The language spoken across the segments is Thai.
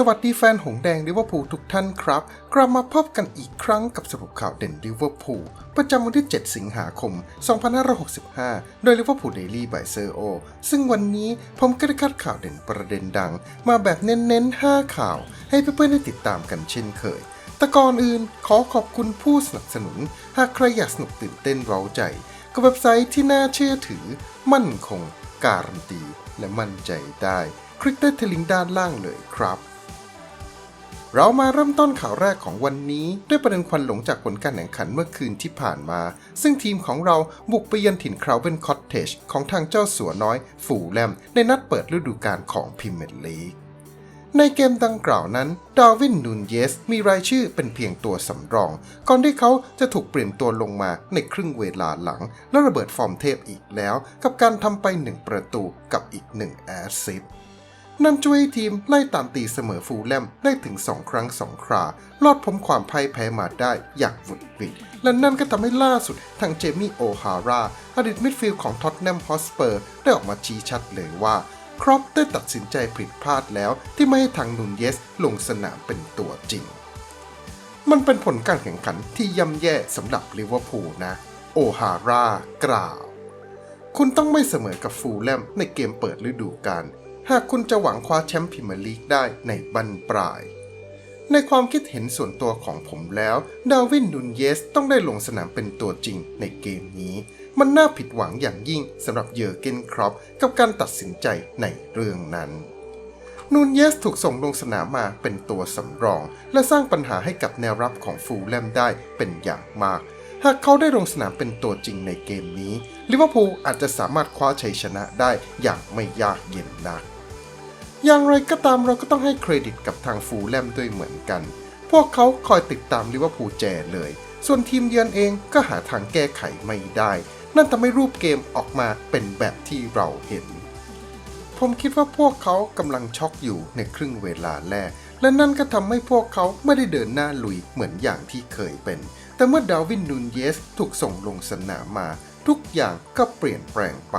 สวัสดีแฟนหงแดงลิเวอร์พูลทุกท่านครับ กลับมาพบกันอีกครั้งกับสรุปข่าวเด่นลิเวอร์พูลประจำวันที่ 7 สิงหาคม 2565 โดยลิเวอร์พูลเดลี่บายเซอร์โอซึ่งวันนี้ผมก็ได้คัดข่าวเด่นประเด็นดัง มาแบบเน้นๆ 5 ข่าว ให้เพื่อนๆได้ติดตามกันเช่นเคย แต่ก่อนอื่นขอขอบคุณผู้สนับสนุน หากใครอยากสนุกตื่นเต้นเร้าใจกับเว็บไซต์ที่น่าเชื่อถือ มั่นคง การันตี และมั่นใจได้ คลิกได้ที่ลิงก์ด้านล่างเลยครับ เรามาเริ่มต้นข่าวแรกของวันนี้ ด้วยประเด็นควันหลงจากผลการแข่งขันเมื่อคืนที่ผ่านมา ซึ่งทีมของเราบุกไปเยือนถิ่นคราวเวนคอตเทจของทางเจ้าสัวน้อย ฝูแลม ในนัดเปิดฤดูกาลของพรีเมียร์ลีกในเกมดังกล่าวนั้น ดาวินนูนเยส มีรายชื่อเป็นเพียงตัวสำรอง ก่อนที่เขาจะถูกเปลี่ยนตัวลงมาในครึ่งเวลาหลัง และระเบิดฟอร์มเทพอีกแล้ว กับการทำไปหนึ่งประตูกับอีกหนึ่งแอสซิสต์ นั่นช่วยให้ทีมไล่ตามตีเสมอฟูลแลมได้ถึง 2 ครั้ง 2 ครา รอดพ้นความพ่ายแพ้มาได้อย่างหวุดหวิดและนั่นก็ทำให้ล่าสุดทางเจมี่โอฮาร่าอดีตมิดฟิลด์ของท็อตแนมฮอสเปอร์ได้ออกมาชี้ชัดเลยว่าครอปได้ตัดสินใจผิดพลาดแล้วที่ไม่ให้ทางนูนเยสลงสนามเป็นตัวจริง มันเป็นผลการแข่งขันที่ย่ำแย่สำหรับลิเวอร์พูลนะ โอฮาร่ากล่าว คุณต้องไม่เสมอกับฟูลแลมในเกมเปิดฤดูกาล หากคุณจะหวังคว้าแชมป์พรีเมียร์ลีกได้ในบั้นปลาย ในความคิดเห็นส่วนตัวของผมแล้ว ดาวินนุนเยสต้องได้ลงสนามเป็นตัวจริงในเกมนี้ มันน่าผิดหวังอย่างยิ่งสำหรับเยอร์เกนครอปกับการตัดสินใจในเรื่องนั้นนูนเยสถูกส่งลงสนามมาเป็นตัวสำรอง และสร้างปัญหาให้กับแนวรับของฟูลแลมได้เป็นอย่างมาก หากเขาได้ลงสนามเป็นตัวจริงในเกมนี้ลิเวอร์พูลอาจจะสามารถคว้าชัยชนะได้อย่างไม่ยากเย็นนัก อย่างไรก็ตามเราก็ต้องให้เครดิตกับทางฟูลแลมด้วยเหมือนกัน พวกเขาคอยติดตามลิเวอร์พูลแจเลย ส่วนทีมเยือนเองก็หาทางแก้ไขไม่ได้ นั่นทำให้รูปเกมออกมาเป็นแบบที่เราเห็น ผมคิดว่าพวกเขากำลังช็อกอยู่ในครึ่งเวลาแรก และนั่นก็ทำให้พวกเขาไม่ได้เดินหน้าลุยเหมือนอย่างที่เคยเป็น แต่เมื่อดาวินนูนเยสถูกส่งลงสนามมา ทุกอย่างก็เปลี่ยนแปลงไป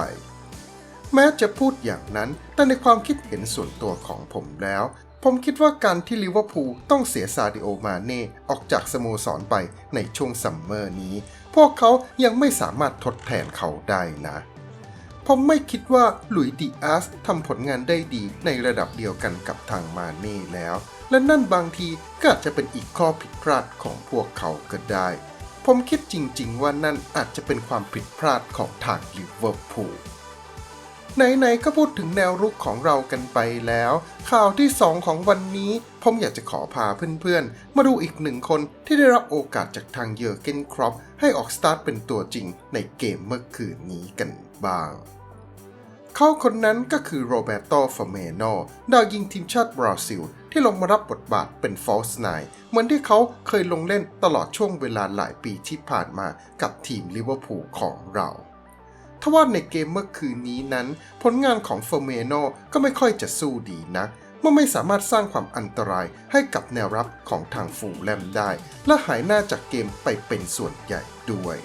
แม้จะพูดอย่างนั้น แต่ในความคิดเห็นส่วนตัวของผมแล้ว ผมคิดว่าการที่ลิเวอร์พูลต้องเสียซาดิโอมาเน่ออกจากสโมสรไปในช่วงซัมเมอร์นี้ พวกเขายังไม่สามารถทดแทนเขาได้นะ ผมไม่คิดว่าหลุยดิอาสทำผลงานได้ดีในระดับเดียวกันกับทางมาเน่แล้ว และนั่นบางทีก็อาจจะเป็นอีกข้อผิดพลาดของพวกเขาก็ได้ ผมคิดจริง ๆ ว่านั่นอาจจะเป็นความผิดพลาดของทางลิเวอร์พูล ไหนๆก็พูดถึงแนวรุกของเรากันไปแล้ว ข่าวที่ 2 ของวันนี้ ผมอยากจะขอพาเพื่อนๆ มาดูอีกหนึ่งคนที่ได้รับโอกาสจากทางเยอร์เกนครอปให้ออกสตาร์ทเป็นตัวจริงในเกมเมื่อคืนนี้กันบ้างเขาคนนั้นก็คือโรเบโตฟอร์เมโนดาวยิงทีมชาติบราซิล ที่ลงมารับบทบาทเป็นฟอลส์ไนเหมือนที่เขาเคยลงเล่นตลอดช่วงเวลาหลายปีที่ผ่านมากับทีมลิเวอร์พูลของเรา ทว่าในเกมเมื่อคืนนี้นั้น ผลงานของเฟอร์เมโนก็ไม่ค่อยจะสู้ดีนะเมื่อไม่สามารถสร้างความอันตรายให้กับแนวรับของทางฟูแลมได้ และหายหน้าจากเกมไปเป็นส่วนใหญ่ด้วย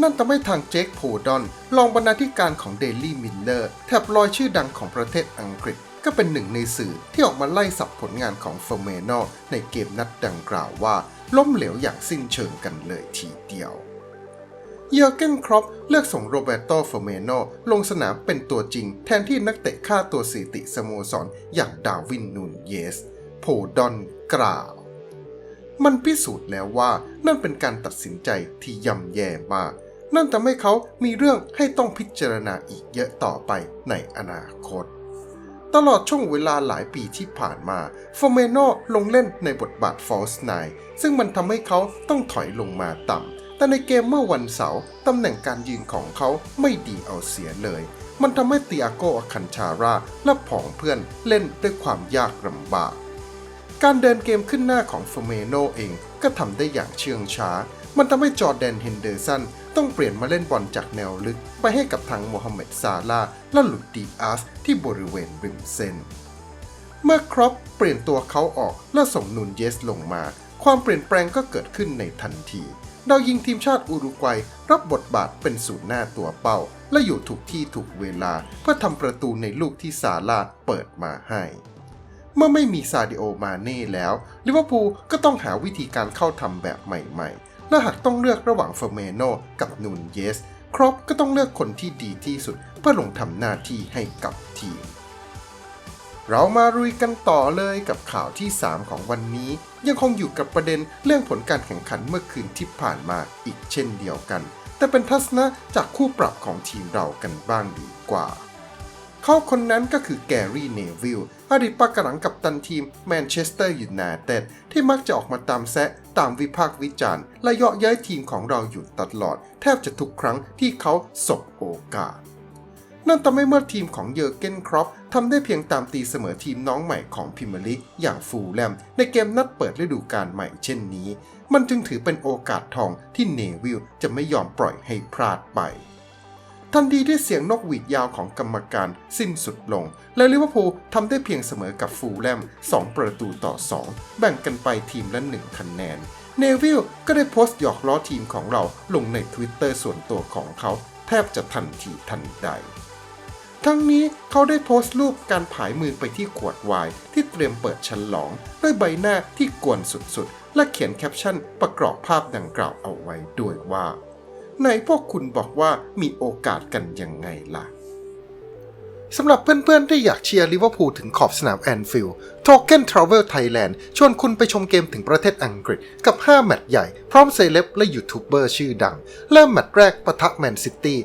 นั่นทำให้ทางเจคโพดอนรองบรรณาธิการของเดลี่มิลเลอร์แทบลอยชื่อดังของประเทศอังกฤษ ก็เป็นหนึ่งในสื่อที่ออกมาไล่สับผลงานของเฟอร์เมโนในเกมนัดดังกล่าวว่า ล้มเหลวอย่างสิ้นเชิงกันเลยทีเดียว เยอร์เกนครอปเลือกส่งโรเบโตเฟอร์เมโนลงสนามเป็นตัวจริง แทนที่นักเตะค่าตัวสถิติสโมสรอย่างดาวินนูนเยส โพดอนกล่าว มันพิสูจน์แล้วว่านั่นเป็นการตัดสินใจที่ย่ำแย่มาก นั่นทำให้เขามีเรื่องให้ต้องพิจารณาอีกเยอะต่อไปในอนาคต ตลอดช่วงเวลาหลายปีที่ผ่านมาฟอร์เมโนลงเล่นในบทบาทฟอลส์ไนซึ่งมันทำให้เขาต้องถอยลงมาต่ำ แต่ในเกมเมื่อวันเสาร์ตำแหน่งการยืนของเขาไม่ดีเอาเสียเลย มันทำให้ติอาโกอาคันชาราและผองเพื่อนเล่นด้วยความยากลำบาก การเดินเกมขึ้นหน้าของฟอร์เมโนเองก็ทำได้อย่างเชื่องช้า มันทำให้จอร์แดนเฮนเดอร์สันต้องเปลี่ยนมาเล่นบอลจากแนวลึก ไปให้กับทางโมฮัมเหม็ดซาลาและหลุดดีอาสที่บริเวณริมเส้น เมื่อครอปเปลี่ยนตัวเขาออกและส่งนูนเยสลงมา ความเปลี่ยนแปลงก็เกิดขึ้นในทันทีดาวยิงทีมชาติอุรุกวัยรับบทบาทเป็นศูนย์หน้าตัวเป้า และอยู่ถูกที่ถูกเวลาเพื่อทำประตูในลูกที่ซาลาเปิดมาให้เมื่อไม่มีซาดิโอมาเน่แล้วลิเวอร์พูลก็ต้องหาวิธีการเข้าทำแบบใหม่ ๆ และหากต้องเลือกระหว่างเฟอร์เมโนกับนูนเยส ครอปก็ต้องเลือกคนที่ดีที่สุดเพื่อลงทำหน้าที่ให้กับทีม เรามารุยกันต่อเลยกับข่าวที่ 3 ของวันนี้ ยังคงอยู่กับประเด็นเรื่องผลการแข่งขันเมื่อคืนที่ผ่านมาอีกเช่นเดียวกัน แต่เป็นทัศนะจากคู่ปรับของทีมเรากันบ้างดีกว่าเขาคนนั้นก็คือแกรี่เนวิลอดีตปากหลังกับตันทีมแมนเชสเตอร์ยูไนเต็ดที่มักจะออกมาตามแซะ ตามวิพากษ์วิจารณ์ และเยาะเย้ยทีมของเราอยู่ตลอด แทบจะทุกครั้งที่เขาสบโอกาส นั่นทำให้เมื่อทีมของเยอร์เกนครอปทำได้เพียงตามตีเสมอทีมน้องใหม่ของพิมลิกอย่างฟูลแลม ในเกมนัดเปิดฤดูกาลใหม่เช่นนี้ มันจึงถือเป็นโอกาสทองที่เนวิลจะไม่ยอมปล่อยให้พลาดไป ทันทีที่เสียงนกหวีดยาวของกรรมการสิ้นสุดลง และลิเวอร์พูลทำได้เพียงเสมอกับฟูลแลม 2 ประตูต่อ 2 แบ่งกันไปทีมละ 1 คะแนน เนวิลก็ได้โพสต์หยอกล้อทีมของเราลงใน Twitter ส่วนตัวของเขา แทบจะทันทีทันใดทั้งนี้เขาได้โพสต์รูปการผายมือไปที่ขวดไวน์ที่เตรียมเปิดฉลอง ด้วยใบหน้าที่กวนสุดๆ และเขียนแคปชั่นประกอบภาพดังกล่าวเอาไว้ด้วยว่า ไหนพวกคุณบอกว่ามีโอกาสกันยังไงล่ะ สำหรับเพื่อนๆ ที่อยากเชียร์ลิเวอร์พูลถึงขอบสนามแอนฟิลด์ Token Travel Thailand ชวนคุณไปชมเกมถึงประเทศอังกฤษกับ 5 แมตช์ใหญ่ พร้อมเซเลบและยูทูบเบอร์ชื่อดัง เริ่มแมตช์แรกปะทะแมนซิตี้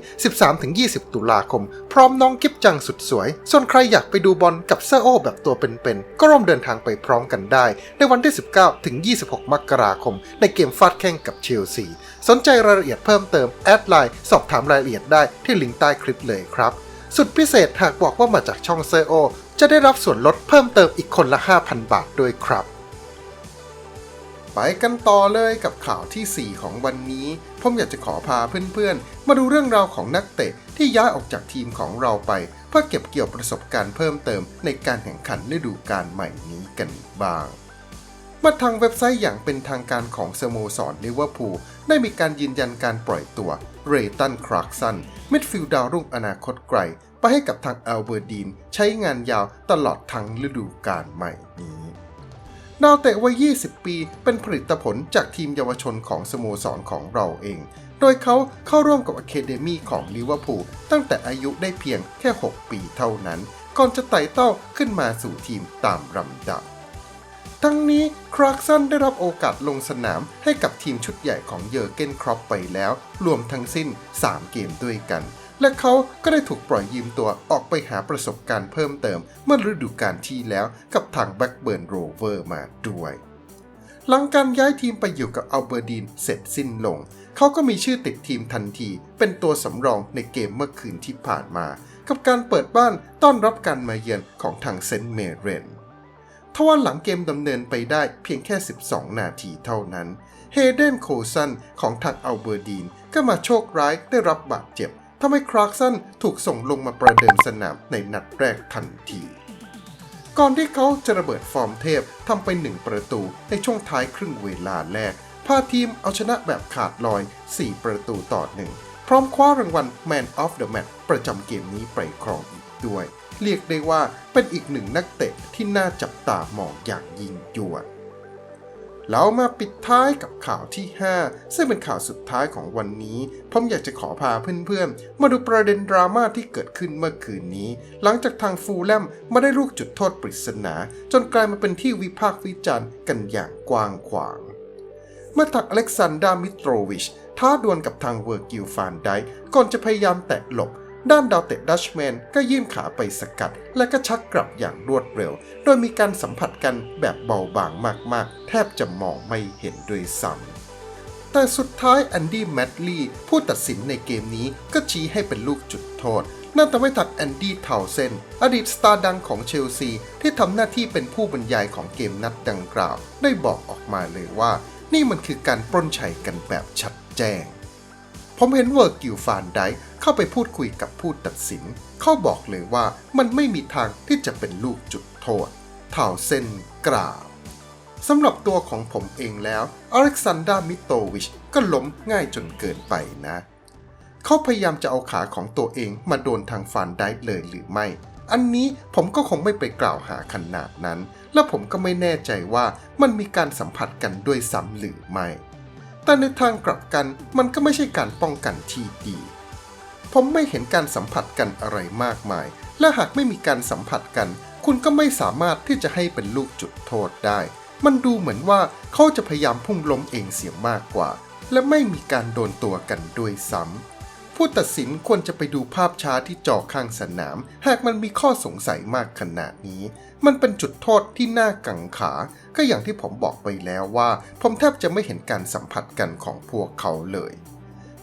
13-20 ตุลาคม พร้อมน้องกิฟจังสุดสวย ส่วนใครอยากไปดูบอลกับเซอร์โอแบบตัวเป็นๆ ก็ร่วมเดินทางไปพร้อมกันได้ ในวันที่ 19-26 มกราคม ในเกมฟาดแข่งกับเชลซีสนใจรายละเอียดเพิ่มเติมแอดไลน์สอบถามรายละเอียดได้ที่ลิงก์ใต้คลิปเลยครับ สุดพิเศษหากบอกว่ามาจากช่องเซโอ จะได้รับส่วนลดเพิ่มเติมอีกคนละ 5,000 บาทด้วยครับ ไปกันต่อเลยกับข่าวทีสี่ 4 ของวันนี้ ผมอยากจะขอพาเพื่อนๆ มาดูเรื่องราวของนักเตะที่ย้ายออกจากทีมของเราไป เพื่อเก็บเกี่ยวประสบการณ์เพิ่มเติมในการแข่งขันฤดูกาลใหม่นี้กันบ้าง มาทางเว็บไซต์อย่างเป็นทางการของสโมสรลิเวอร์พูลได้มีการยืนยันการปล่อยตัวเรตันคราร์กสันมิดฟิลด์ดาวรุ่งอนาคตไกล ไปให้กับทางอัลเบอร์ดีน ใช้งานยาวตลอดทั้งฤดูกาลใหม่นี้ดาวเตะวัย 20 ปี เป็นผลิตผลจากทีมเยาวชนของสโมสรของเราเอง โดยเขาเข้าร่วมกับอะเคเดมีของลิเวอร์พูลตั้งแต่อายุได้เพียงแค่ 6 ปีเท่านั้น ก่อนจะไต่เต้าขึ้นมาสู่ทีมตามลำดับ ทั้งนี้คราร์กสันได้รับโอกาสลงสนามให้กับทีมชุดใหญ่ของเยอร์เกนครอปไปแล้ว รวมทั้งสิ้น 3 เกมด้วยกัน และเขาก็ได้ถูกปล่อยยืมตัวออกไปหาประสบการณ์เพิ่มเติม เมื่อฤดูกาลที่แล้วกับทางแบ็กเบิร์นโรเวอร์มาด้วยหลังการย้ายทีมไปอยู่กับอัลเบอร์ดีนเสร็จสิ้นลง เขาก็มีชื่อติดทีมทันที เป็นตัวสำรองในเกมเมื่อคืนที่ผ่านมา กับการเปิดบ้านต้อนรับการมาเยือนของทางเซนต์เมเรน ทว่าหลังเกมดำเนินไปได้เพียงแค่ 12 นาทีเท่านั้นเฮเดนโคซันของทางอัลเบอร์ดีนก็มาโชคร้ายได้รับบาดเจ็บทำให้คราร์กสันถูกส่งลงมาประเดิมสนามในนัดแรกทันที ก่อนที่เขาจะระเบิดฟอร์มเทพทำไปหนึ่งประตูในช่วงท้ายครึ่งเวลาแรกพาทีมเอาชนะแบบขาดลอย 4 ประตูต่อหนึ่งพร้อมคว้ารางวัล Man of the Match ประจำเกมนี้ไปครองอีกด้วย เรียกได้ว่าเป็นอีกหนึ่งนักเตะที่น่าจับตามองอย่างยิ่งยวดเรามาปิดท้ายกับข่าวที่ 5 ซึ่งเป็นข่าวสุดท้ายของวันนี้ผมอยากจะขอพาเพื่อนๆ มาดูประเด็นดราม่าที่เกิดขึ้นเมื่อคืนนี้ หลังจากทางฟูลแลมมาได้ลูกจุดโทษปริศนา จนกลายมาเป็นที่วิพากษ์วิจารณ์กันอย่างกว้างขวาง เมื่อทักอเล็กซานดรามิโตรวิช ท้าดวลกับทางเวอร์กิลฟานไดค์ก่อนจะพยายามแตะหลบ ด้านดาวเตะดัชแมนก็ยื่นขาไปสกัด และก็ชักกลับอย่างรวดเร็ว โดยมีการสัมผัสกันแบบเบาบางมากๆ แทบจะมองไม่เห็นด้วยซ้ำแต่สุดท้ายแอนดี้แมดลีย์ผู้ตัดสินในเกมนี้ก็ชี้ให้เป็นลูกจุดโทษนั่นทำให้ทัดแอนดี้เทาเซนอดีตสตาร์ดังของเชลซี ที่ทำหน้าที่เป็นผู้บรรยายของเกมนัดดังกล่าว ได้บอกออกมาเลยว่า นี่มันคือการปล้นชัยกันแบบชัดแจ้ง ผมเห็นเวอร์กิลฟานไดเข้าไปพูดคุยกับผู้ตัดสิน เขาบอกเลยว่ามันไม่มีทางที่จะเป็นลูกจุดโทษเท่าเส้นกล่าวสำหรับตัวของผมเองแล้วอเล็กซานดรามิโตวิชก็ล้มง่ายจนเกินไปนะ เขาพยายามจะเอาขาของตัวเองมาโดนทางฟานไดเลยหรือไม่ อันนี้ผมก็คงไม่ไปกล่าวหาขนาดนั้น และผมก็ไม่แน่ใจว่ามันมีการสัมผัสกันด้วยซ้ำหรือไม่ แต่ในทางกลับกันมันก็ไม่ใช่การป้องกันที่ดี ผมไม่เห็นการสัมผัสกันอะไรมากมาย และหากไม่มีการสัมผัสกัน คุณก็ไม่สามารถที่จะให้เป็นลูกจุดโทษได้ มันดูเหมือนว่าเขาจะพยายามพุ่งล้มเองเสียมากกว่า และไม่มีการโดนตัวกันด้วยซ้ำ ผู้ตัดสินควรจะไปดูภาพช้าที่จอข้างสนาม หากมันมีข้อสงสัยมากขนาดนี้ มันเป็นจุดโทษที่น่ากังขา ก็อย่างที่ผมบอกไปแล้วว่า ผมแทบจะไม่เห็นการสัมผัสกันของพวกเขาเลย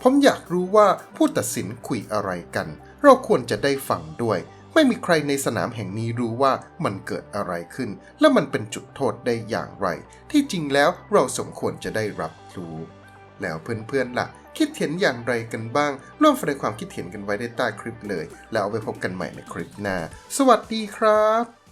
ผมอยากรู้ว่าผู้ตัดสินคุยอะไรกัน เราควรจะได้ฟังด้วย ไม่มีใครในสนามแห่งนี้รู้ว่ามันเกิดอะไรขึ้น และมันเป็นจุดโทษได้อย่างไร ที่จริงแล้วเราสมควรจะได้รับรู้ แล้วเพื่อนๆล่ะ คิดเห็นอย่างไรกันบ้าง ร่วมแสดงความคิดเห็นกันไว้ได้ใต้คลิปเลย แล้วเอาไปพบกันใหม่ในคลิปหน้า สวัสดีครับ